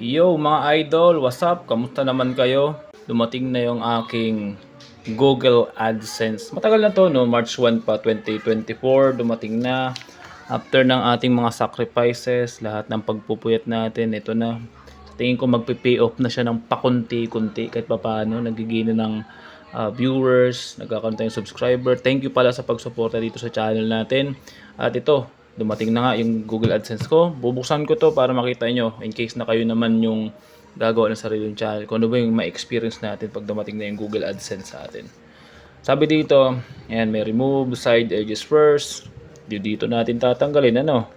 Yo mga idol, what's up? Kamusta naman kayo? Dumating na yung aking Google AdSense. Matagal na to, no? March 1 pa, 2024. Dumating na. After ng ating mga sacrifices, lahat ng pagpupuyat natin, ito na. Sa tingin ko magpe-pay off na siya ng pakunti-kunti kahit pa paano. Nagigina ng ah, viewers, nagkakaroon tayong subscriber. Thank you pala sa pagsuporta dito sa channel natin. At ito, dumating na nga yung Google AdSense ko. Bubuksan ko to para makita nyo in case na kayo naman yung gagawa ng sarili yung channel. Kung ano ba yung ma-experience natin pag dumating na yung Google AdSense sa atin. Sabi dito, ayan, may remove side edges first. Di- Dito natin tatanggalin, ano?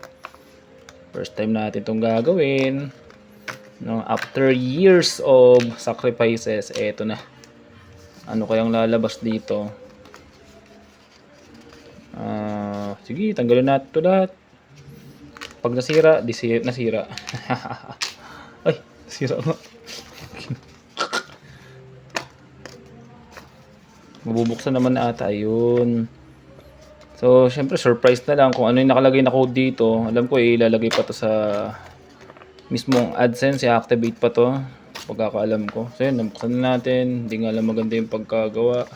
First time natin itong gagawin. No, after years of sacrifices, eto na. Ano kayang lalabas dito? Sige, tanggalin natin ito lahat. Pag nasira, di si- nasira. Ay, nasira nga. Mabubuksan naman na ata, ayun. So, syempre, surprise na lang kung ano yung nakalagay na code dito. Alam ko, eh, ilalagay pa to sa mismong AdSense, i-activate pa to. Pagkakaalam ko. So, yun, nabuksan na natin. Hindi nga alam maganda yung pagkagawa.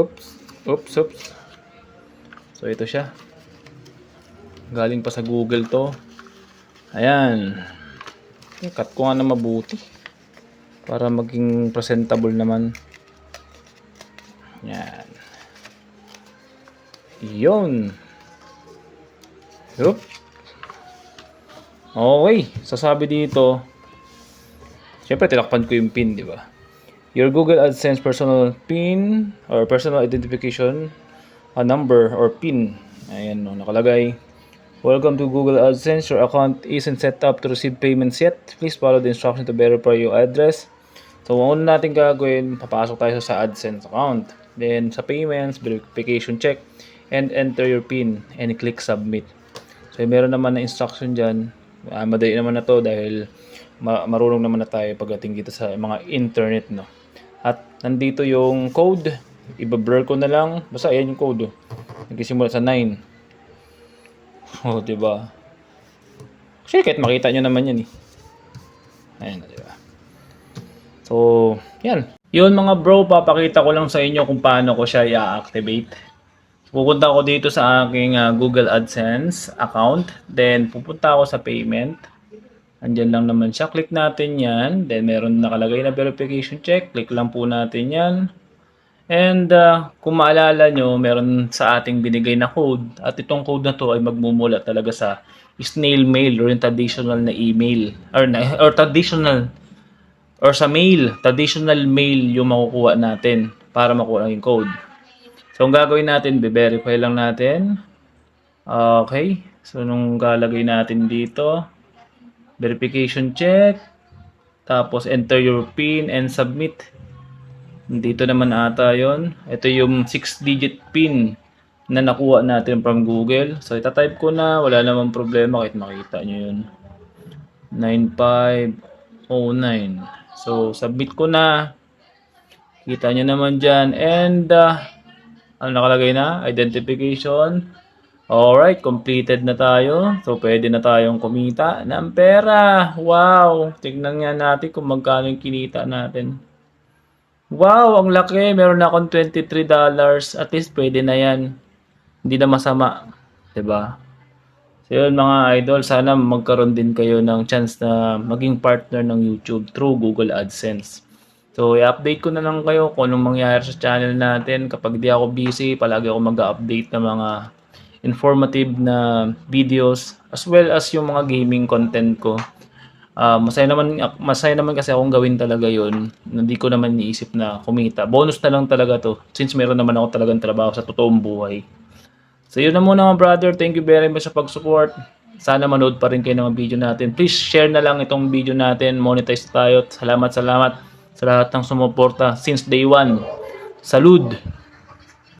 Oops, oops, oops. So, ito siya. Galing pa sa Google to. Ayan. Cut ko nga na mabuti. Para maging presentable naman. Yan. Yun. Yup. Okay. Sasabi dito. Siyempre, tinakpan ko yung pin, di ba? Your Google AdSense personal PIN or personal identification a number or PIN. Ayan, no, nakalagay. Welcome to Google AdSense. Your account isn't set up to receive payments yet. Please follow the instructions to verify your address. So, ang una natin gagawin, papasok tayo sa AdSense account. Then, sa payments, verification check, and enter your PIN and click submit. So, meron naman na instruction dyan. Ah, madali naman na to dahil ma- marunong naman na tayo pagdating dito sa mga internet, no? At nandito yung code. Iba-blur ko na lang. Basta ayan yung code. Oh. Nagsisimula sa 9. Oh, di ba? Actually, kahit makita nyo naman yan eh. Ayan, di ba? So, yan. Yun mga bro, papakita ko lang sa inyo kung paano ko siya i-activate. Pupunta ako dito sa aking ah, Google AdSense account. Then, pupunta ako sa payment. Andyan lang naman siya. Click natin yan. Then, meron nakalagay na verification check. Click lang po natin yan. And ah, kung maalala nyo, meron sa ating binigay na code. At itong code na to ay magmumula talaga sa snail mail or yung traditional na email. Or, na, or traditional or sa mail, traditional mail yung makukuha natin para makuha yung code. So, ang gagawin natin, be-verify lang natin. Okay. So, nung galagay natin dito, verification check, tapos enter your PIN and submit. Dito naman ata yon. Ito yung 6-digit PIN na nakuha natin from Google. So, itatype ko na. Wala namang problema kahit makita nyo yun. 9509. So, submit ko na. Kita nyo naman dyan. And, uh, ano nakalagay na? Identification. Alright, completed na tayo. So, pwede na tayong kumita ng pera. Wow! Tignan nga natin kung magkano yung kinita natin. Wow, ang laki. Meron na akong $23. At least pwede na yan. Hindi na masama. ba? So yun mga idol, sana magkaroon din kayo ng chance na maging partner ng YouTube through Google AdSense. So i-update ko na lang kayo kung anong mangyayari sa channel natin. Kapag di ako busy, palagi ako mag-update ng mga informative na videos as well as yung mga gaming content ko. Ah, masaya naman masaya naman kasi akong gawin talaga 'yon. Hindi ko naman iniisip na kumita. Bonus na lang talaga 'to since meron naman ako talagang trabaho sa totoong buhay. So yun na muna mga brother. Thank you very much sa pag-support. Sana manood pa rin kayo ng mga video natin. Please share na lang itong video natin. Monetize tayo. Salamat, salamat sa lahat ng sumuporta since day one. Salud!